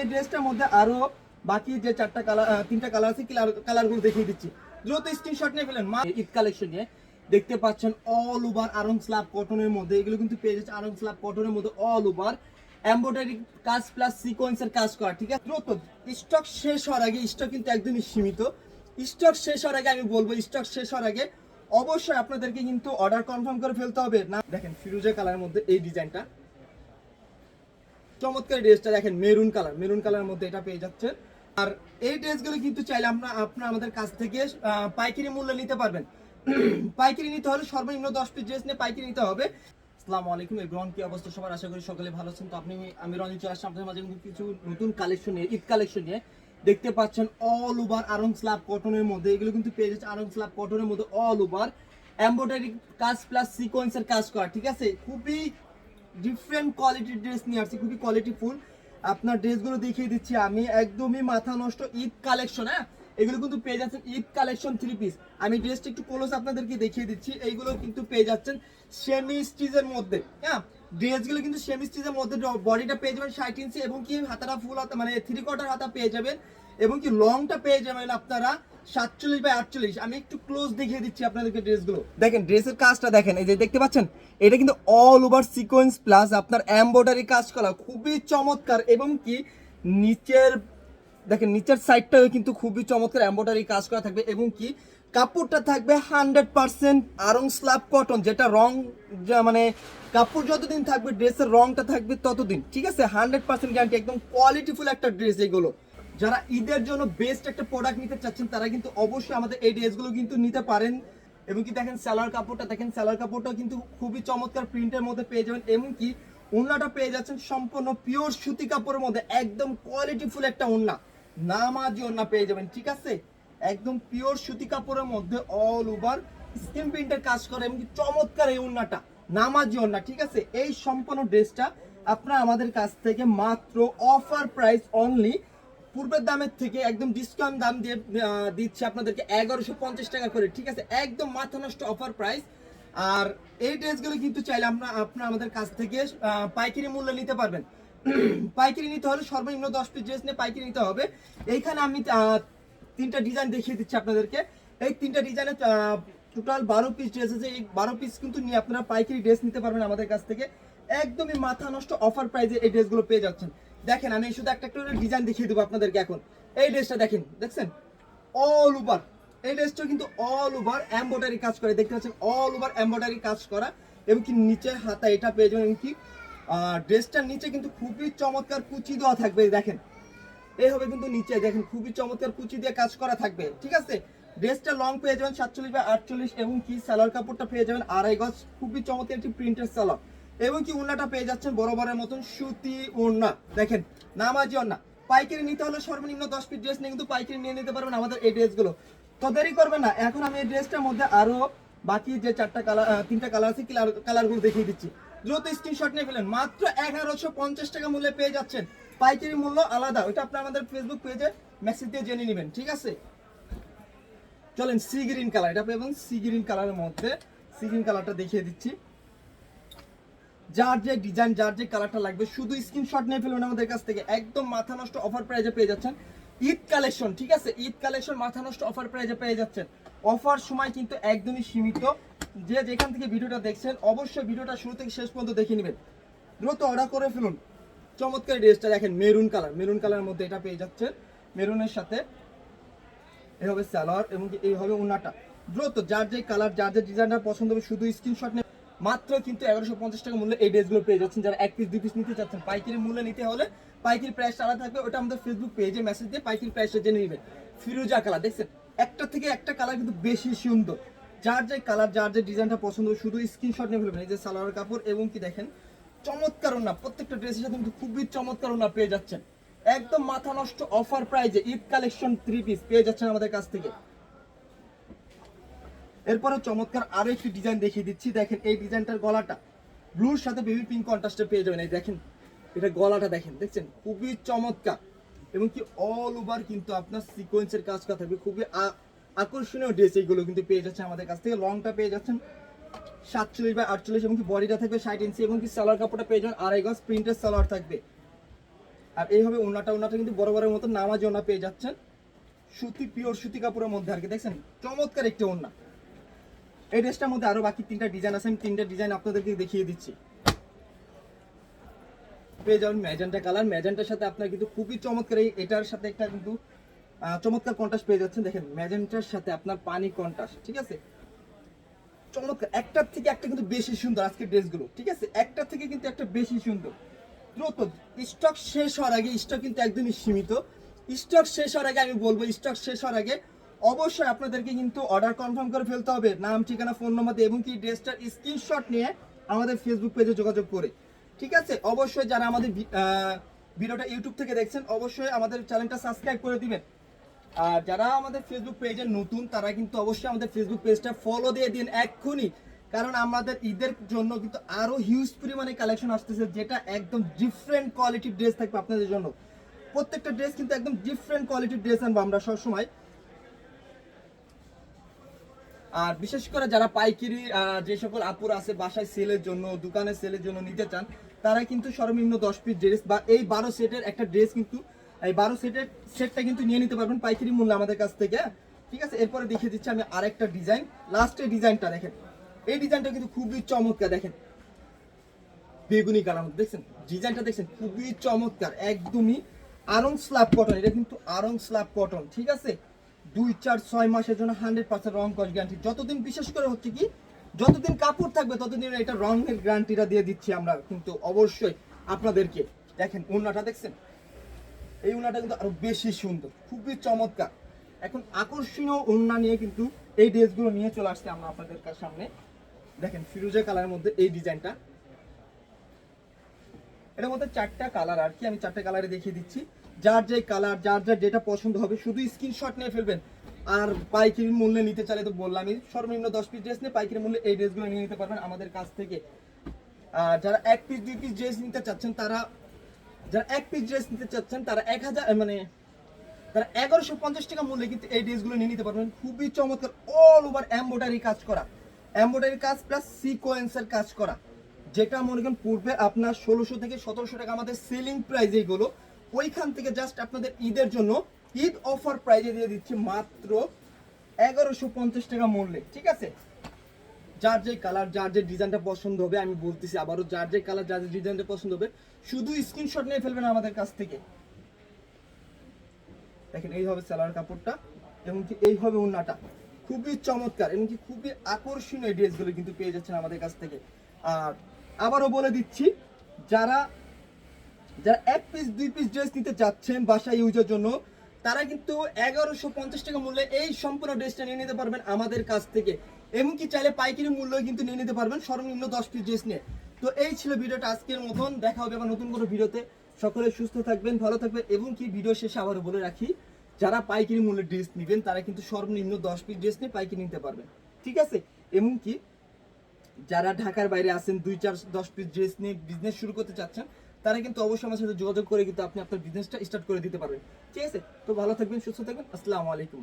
এই ড্রেসটার মধ্যে আরও বাকি যে চারটা কালার তিনটা কালার আছে কালারগুলো দেখিয়ে দিচ্ছি। দ্রুত স্ক্রিনশট নিয়ে ফেলেন। মা, ঈদ কালেকশন নিয়ে দেখতে পাচ্ছেন অল ওভার আরং স্ল্যাব কটনের মধ্যে। এগুলো কিন্তু পেয়ে যাচ্ছে আরং স্ল্যাব কটনের মধ্যে অল ওভার এমব্রয়ডারি কাজ প্লাস সিকোয়েন্সের কাজ করা, ঠিক আছে? দ্রুত স্টক শেষ হওয়ার আগে স্টক কিন্তু একদমই সীমিত। স্টক শেষ হওয়ার আগে আমি বলব স্টক শেষ হওয়ার আগে অবশ্যই আপনাদেরকে কিন্তু অর্ডার কনফার্ম করে ফেলতে হবে। না, দেখেন ফিরোজা কালারের মধ্যে এই ডিজাইনটা চমৎকার ড্রেসটা দেখেন, মেরুন কালার, মেরুন কালারের মধ্যে এটা পেয়ে যাচ্ছেন। আর এই ড্রেসগুলো কিন্তু চাইলে আপনার আপনার আমাদের কাছ থেকে পাইকারি মূল্যে নিতে পারবেন। পাইকারি নিতে হলে সর্বনিম্ন দশ পিস ড্রেস নিয়ে পাইকারি নিতে হবে। আসসালামু আলাইকুম কি অবস্থা? সবার আশা করি সকলে ভালো আছেন। তো আপনি, আমি রঞ্জিত আসছি আপনাদের মাঝে কিছু, নতুন কালেকশন নিয়ে, ঈদ কালেকশন নিয়ে। দেখতে পাচ্ছেন অল ওভার আরং স্ল্যাব কটনের মধ্যে। এগুলো কিন্তু পেয়ে যাচ্ছে আরং স্ল্যাব কটনের মধ্যে অল ওভার এমব্রয়ডারি কাজ প্লাস সিকোয়েন্সের কাজ করা, ঠিক আছে? খুবই ডিফারেন্ট কোয়ালিটির ড্রেস নিয়ে আসছি, খুবই কোয়ালিটি ফুল আপনার ড্রেসগুলো দেখিয়ে দিচ্ছি আমি। একদমই মাথা নষ্ট ঈদ কালেকশন হ্যাঁ? এগুলো কিন্তু পেয়ে যাচ্ছেন ঈদ কালেকশন থ্রি পিস আমি ড্রেসটা একটু ক্লোজ আপনাদেরকে দেখিয়ে দিচ্ছি। এইগুলো কিন্তু পেয়ে যাচ্ছেন সেমি স্টিজের মধ্যে হ্যাঁ? ড্রেসগুলো কিন্তু সেমি স্টিচের মধ্যে বডিটা পেয়ে যাবেন ষাট ইঞ্চি এবং কি হাতাটা ফুল হাতা মানে থ্রি কোয়ার্টার হাতা পেয়ে যাবেন এবং কি লংটা পেয়ে যাবেন আপনারা সাতচল্লিশ বাই আটচল্লিশ। আমি একটু ক্লোজ দেখিয়ে দিচ্ছি আপনাদেরকে ড্রেসগুলো দেখেন ড্রেসের কাজটা দেখেন, এই যে দেখতে পাচ্ছেন, এটা কিন্তু অল ওভার সিকোয়েন্স প্লাস আপনার এমব্রয়ডারি কাজ করা খুবই চমৎকার এবং কি নিচের, দেখেন, নিচের সাইডটাও কিন্তু খুবই চমৎকার এমব্রয়ডারি কাজ করা থাকবে এবং কি কাপড়টা থাকবে hundred percent Aarong slab cotton, যেটা রং মানে কাপড় যতদিন থাকবে, ড্রেসের রংটা থাকবে ততদিন, ঠিক আছে? হান্ড্রেড পার্সেন্ট গ্যারান্টি একদম কোয়ালিটিফুল একটা ড্রেস এগুলো যারা ঈদের জন্য বেস্ট একটা প্রোডাক্ট নিতে চাচ্ছেন, তারা কিন্তু অবশ্যই আমাদের এই ড্রেসগুলো কিন্তু নিতে পারেন। এবং কি দেখেন স্যালার কাপড়টা, দেখেন স্যালার কাপড়টা কিন্তু খুবই চমৎকার প্রিন্টের মধ্যে পেয়ে যাবেন। এবং কি পেয়ে যাচ্ছেন সম্পূর্ণ পিওর সুতি কাপড়ের মধ্যে, একদম কোয়ালিটিফুল একটা ওড়না নামাজি ওড়না পেয়ে যাবেন, ঠিক আছে? একদম পিওর সুতি কাপড়ের মধ্যে অল ওভার স্কিন প্রিন্টের কাজ করে এবং চমৎকার এই ওড়নাটা, নামাজি ওড়না, ঠিক আছে? এই সম্পূর্ণ ড্রেসটা আপনারা আমাদের কাছ থেকে মাত্র অফার প্রাইস অনলি পূর্বের দামের থেকে একদম ডিসকাউন্ট দাম দিয়ে দিচ্ছে আপনাদেরকে এগারোশো পঞ্চাশ টাকা করে, ঠিক আছে? একদম মাথা নষ্ট অফার প্রাইস আর এই ড্রেসগুলো কিন্তু চাইলে আপনার আপনারা আমাদের কাছ থেকে পাইকারি মূল্য নিতে পারবেন। পাইকারি নিতে হলে সর্বনিম্ন দশ পিস ড্রেস নিয়ে পাইকারি নিতে হবে। এইখানে আমি তিনটা ডিজাইন দেখিয়ে দিচ্ছি আপনাদেরকে। এই তিনটা ডিজাইনে টোটাল বারো পিস ড্রেস আছে। এই বারো পিস কিন্তু নিয়ে আপনারা পাইকারি ড্রেস নিতে পারবেন আমাদের কাছ থেকে। একদমই মাথা নষ্ট অফার প্রাইজে এই ড্রেসগুলো পেয়ে যাচ্ছেন। দেখেন, আমি শুধু একটা একটা ডিজাইন দেখিয়ে দেবো আপনাদেরকে এখন। এই ড্রেসটা দেখেন, দেখছেন? অল ওভার এই ড্রেসটা কিন্তু অল ওভার এমব্রয়ডারি কাজ করে। দেখতে পাচ্ছেন অল ওভার এমব্রয়ডারি কাজ করা। এবং কি নিচে হাতা এটা পেয়ে যাবেন কি? ড্রেসটার নিচে কিন্তু খুবই চমৎকার কুচি দেওয়া থাকবে। দেখেন এই হবে কিন্তু নিচে, দেখেন খুবই চমৎকার কুচি দিয়ে কাজ করা থাকবে, ঠিক আছে? ড্রেসটা লং পেয়ে যাবেন সাতচল্লিশ বা আটচল্লিশ এবং কি সালোয়ার কাপড়টা পেয়ে যাবেন আড়াই গজ, খুবই চমৎকার একটি প্রিন্টের সালোয়ার। এবং কি ওড়নাটা পেয়ে যাচ্ছেন বরাবরের মতন সুতি ওড়না দেখেন, নামাজি ওড়না পাইকারি নিতে হলে সর্বনিম্ন দশ পিস ড্রেস নিয়ে কিন্তু পাইকারি নিয়ে নিতে পারবেন আমাদের এই ড্রেসগুলো। তো দেরি করবেন না, এখন আমি এই ড্রেসটার মধ্যে আরও বাকি যে চারটা কালার তিনটা কালার আছে কালারগুলো দেখিয়ে দিচ্ছি। দ্রুত স্ক্রিনশট নিয়ে ফেলেন, মাত্র এগারোশো পঞ্চাশ টাকা মূল্যে পেয়ে যাচ্ছেন। পাইকারি মূল্য আলাদা। ওইটা আপনি আমাদের ফেসবুক পেজে মেসেজ দিয়ে জেনে নেবেন, ঠিক আছে? চলেন সি গ্রিন কালার এটা পেবেন সি গ্রিন কালারের মধ্যে। সি গ্রিন কালারটা দেখিয়ে দিচ্ছি। যার যে ডিজাইন যার যে কালারটা লাগবে, শুধু স্ক্রিনশট নিয়ে ফেলবেন আমাদের কাছ থেকে। একদম মাথা নষ্ট অফার প্রাইজে পেয়ে যাচ্ছেন। ঈদ কালেকশন ঠিক আছে? ঈদ কালেকশন মাথা নষ্ট অফার প্রাইজে পেয়ে যাচ্ছেন। অফার সময় কিন্তু একদমই সীমিত। যে যেখান থেকে ভিডিওটা দেখছেন, অবশ্যই ভিডিওটা শুরু থেকে শেষ পর্যন্ত দেখে নেবেন। দ্রুত অর্ডার করে ফেলুন। চমৎকার ড্রেসটা দেখেন, মেরুন কালার, মেরুন কালারের মধ্যে এটা পেয়ে যাচ্ছেন মেরুনের সাথে এই হবে সালোয়ার এবং এই হবে ওনাটা দ্রুত যার যে কালার, যার যে ডিজাইনটা পছন্দ হবে, শুধু স্ক্রিনশট নিয়ে মাত্র কিন্তু এগারোশো পঞ্চাশ টাকা মূল্যে এই ড্রেসগুলো পেয়ে যাচ্ছেন। যারা এক পিস দুই পিস নিতে চাচ্ছেন, পাইকারি মূল্যে নিতে হলে পাইকারি প্রাইসটা আলাদা থাকবে। ওটা আমাদের ফেসবুক পেজে মেসেজ দিয়ে পাইকারি প্রাইসটা জেনে নেবেন। ফিরোজা কালার, দেখছেন? একটা থেকে একটা কালার কিন্তু বেশি সুন্দর। যার যে কালার, যার যে ডিজাইনটা পছন্দ শুধু স্ক্রিনশট নিয়ে ফেলবেন। এই যে সালোয়ার কাপড় এবং কি দেখেন? চমৎকার না প্রত্যেকটা ড্রেসের সাথে কিন্তু খুবই চমৎকার না পেয়ে যাচ্ছেন। একদম মাথা নষ্ট অফার প্রাইজে ঈদ কালেকশন থ্রি পিস পেয়ে যাচ্ছেন আমাদের কাছ থেকে। এরপরে চমৎকার আরও একটি ডিজাইন দেখিয়ে দিচ্ছি। দেখেন এই ডিজাইনটার গলাটা। ব্লুর সাথে বেবি পিঙ্ক কন্ট্রাস্টে পেয়ে যাবেন। এই দেখেন, এটা গলাটা দেখেন, দেখছেন? খুবই চমৎকার। এবং কি অল ওভার কিন্তু আপনার সিকোয়েন্সের কাজ করা থাকবে। খুবই আকর্ষণীয় ড্রেস এইগুলো কিন্তু পেয়ে যাচ্ছেন আমাদের কাছ থেকে। লংটা পেয়ে যাচ্ছেন। সাতচল্লিশ বা আটচল্লিশ এবং কি বডিটা থাকবে ষাট ইঞ্চি এবং কি সালোয়ার কাপড়টা পেয়ে যাবেন আড়াই গজ প্রিন্টের সালোয়ার থাকবে। আর এইভাবে ওনাটা ওনাটা কিন্তু বড় বড় মতো নামাজ ওনা পেয়ে যাচ্ছেন। সুতি পিওর সুতি কাপড়ের মধ্যে আর কি, দেখছেন? চমৎকার একটি ওনা এই ড্রেসটার মধ্যে আরও বাকি তিনটা ডিজাইন আছে, আমি তিনটা ডিজাইন আপনাদেরকে দেখিয়ে দিচ্ছি। পেয়ে যাবেন ম্যাজেন্টা কালার ম্যাজেন্টার সাথে আপনার কিন্তু খুবই চমৎকার এই, এটার সাথে একটা কিন্তু চমৎকার কন্ট্রাস্ট পেয়ে যাচ্ছেন। দেখেন ম্যাজেন্টার সাথে আপনার পানি কন্ট্রাস্ট ঠিক আছে? চমৎকার। একটার থেকে একটা কিন্তু বেশি সুন্দর আজকে ড্রেসগুলো, ঠিক আছে? একটা থেকে কিন্তু একটা বেশি সুন্দর। দ্রুত স্টক শেষ হওয়ার আগে স্টক কিন্তু একদমই সীমিত। স্টক শেষ হওয়ার আগে আমি বলব স্টক শেষ হওয়ার আগে অবশ্যই আপনাদেরকে কিন্তু অর্ডার কনফার্ম করে ফেলতে হবে, নাম, ঠিকানা ফোন নম্বর এবং কি ড্রেসটার স্ক্রিনশট নিয়ে আমাদের ফেসবুক পেজে যোগাযোগ করে। ঠিক আছে? অবশ্যই যারা আমাদের ভিডিওটা ইউটিউব থেকে দেখছেন, অবশ্যই আমাদের চ্যানেলটা সাবস্ক্রাইব করে দিবেন। আর যারা আমাদের ফেসবুক পেজে নতুন, তারা কিন্তু অবশ্যই আমাদের ফেসবুক পেজটা ফলো দিয়ে দিন এক্ষুনি। কারণ আমাদের ঈদের জন্য কিন্তু আরও হিউজ পরিমাণে কালেকশন আসতেছে, যেটা একদম ডিফারেন্ট কোয়ালিটির ড্রেস থাকবে আপনাদের জন্য। প্রত্যেকটা ড্রেস কিন্তু একদম ডিফারেন্ট কোয়ালিটির ড্রেস আনব আমরা সবসময়। আর বিশেষ করে যারা পাইকারি যে সকল আপুর আছে বাসায় সেলের জন্য, দোকানে সেলের জন্য নিতে চান, তারা কিন্তু সর্বনিম্ন দশ পিস ড্রেস বা এই বারো সেটের একটা ড্রেস কিন্তু এই বারো সেটের সেটটা কিন্তু নিয়ে নিতে পারবেন পাইকারি মূল্য আমাদের কাছ থেকে? ঠিক আছে? এরপরে দেখিয়ে দিচ্ছি আমি আরেকটা ডিজাইন লাস্টের ডিজাইনটা দেখেন। এই ডিজাইনটা কিন্তু খুবই চমৎকার, দেখেন। বেগুনি কালার দেখছেন? ডিজাইনটা দেখছেন? খুবই চমৎকার, একদমই আরং স্ল্যাব কটন এটা কিন্তু আরং স্ল্যাব কটন ঠিক আছে? দুই, চার, ছয় মাসের জন্য হান্ড্রেড পার্সেন্ট রং কস গ্যারান্টি যতদিন বিশেষ করে হচ্ছে কি, যতদিন কাপড় থাকবে, ততদিন এটা রঙের গ্যারান্টিটা দিয়ে দিচ্ছি আমরা কিন্তু অবশ্যই আপনাদেরকে। দেখেন, ওড়নাটা দেখছেন? এই ওড়নাটা কিন্তু আরও বেশি সুন্দর, খুবই চমৎকার। এখন আকর্ষণীয় ওড়না নিয়ে কিন্তু এই ড্রেসগুলো নিয়ে চলে আসছে আমরা আপনাদের সামনে। দেখেন, ফিরোজা কালারের মধ্যে এই ডিজাইনটা। এটার মধ্যে চারটা কালার আর কি, আমি চারটা কালারে দেখিয়ে দিচ্ছি। যার যে কালার, যার যার যেটা পছন্দ হবে, শুধু স্ক্রিনশট নিয়ে ফেলবেন। আর পাইকারি মূল্যে নিতে চাইলে তো বললামই, সর্বনিম্ন দশ পিস ড্রেস নিয়ে পাইকারি মূল্যে এই ড্রেসগুলো নিয়ে নিতে পারবেন আমাদের কাছ থেকে। আর যারা এক পিস দুই পিস ড্রেস নিতে চাচ্ছেন, তারা যারা এক পিস ড্রেস নিতে চাচ্ছেন, তারা এক হাজার মানে তারা এগারোশো পঞ্চাশ টাকা মূল্যে কিন্তু এই ড্রেসগুলো নিয়ে নিতে পারবেন। খুবই চমৎকার অল ওভার এম্বোডারি কাজ করা। এম্বোডারি কাজ প্লাস সিকোয়েন্সের কাজ করা। যেটা মনে করেন পূর্বে আপনার ষোলোশো থেকে সতেরোশো টাকা আমাদের সেলিং প্রাইস এইগুলো, ওইখান থেকে জাস্ট আপনাদের ঈদের জন্য ঈদ অফার প্রাইজে দিয়ে দিচ্ছি মাত্র এগারোশো পঞ্চাশ টাকা মূল্যে, ঠিক আছে? যার যে কালার যার যে ডিজাইনটা পছন্দ হবে, আমি বলতেছি আবারও, যার যে কালার যার যে ডিজাইনটা পছন্দ হবে শুধু স্ক্রিনশট নিয়ে ফেলবেন আমাদের কাছ থেকে। দেখেন এই হবে সালোয়ার কাপড়টা এবং কি এই হবে ওন্নাটা। খুবই চমৎকার এবং কি খুবই আকর্ষণীয় ড্রেসগুলো কিন্তু পেয়ে যাচ্ছেন আমাদের কাছ থেকে। আর আবারও বলে দিচ্ছি, যারা যারা এক পিস দুই পিস ড্রেস নিতে চাচ্ছেন বাসা ইউজের জন্য, তারা কিন্তু এগারোশো পঞ্চাশ টাকা মূল্যে এই সম্পূর্ণ ড্রেসটা নিয়ে নিতে পারবেন আমাদের কাছ থেকে। এমনকি চাইলে পাইকারি মূল্য কিন্তু নিয়ে নিতে পারবেন, সর্বনিম্ন দশ পিস ড্রেস নিয়ে। তো এই ছিল ভিডিওটা আজকের মতন। দেখা হবে আবার নতুন কোনো ভিডিওতে। সকলে সুস্থ থাকবেন, ভালো থাকবেন এবং কি ভিডিও শেষে আবারও বলে রাখি, যারা পাইকারি মূল্যে ড্রেস নেবেন, তারা কিন্তু সর্বনিম্ন দশ পিস ড্রেস নিয়ে পাইকারি নিতে পারবেন। ঠিক আছে? এবং কি যারা ঢাকার বাইরে আছেন, দুই, চার, দশ পিস ড্রেস নিয়ে বিজনেস শুরু করতে চাচ্ছেন, তারা কিন্তু অবশ্যই আমার সাথে যোগাযোগ করে কিন্তু আপনি আপনার বিজনেসটা স্টার্ট করে দিতে পারবেন। ঠিক আছে? তো ভালো থাকবেন, সুস্থ থাকবেন। আসসালামু আলাইকুম।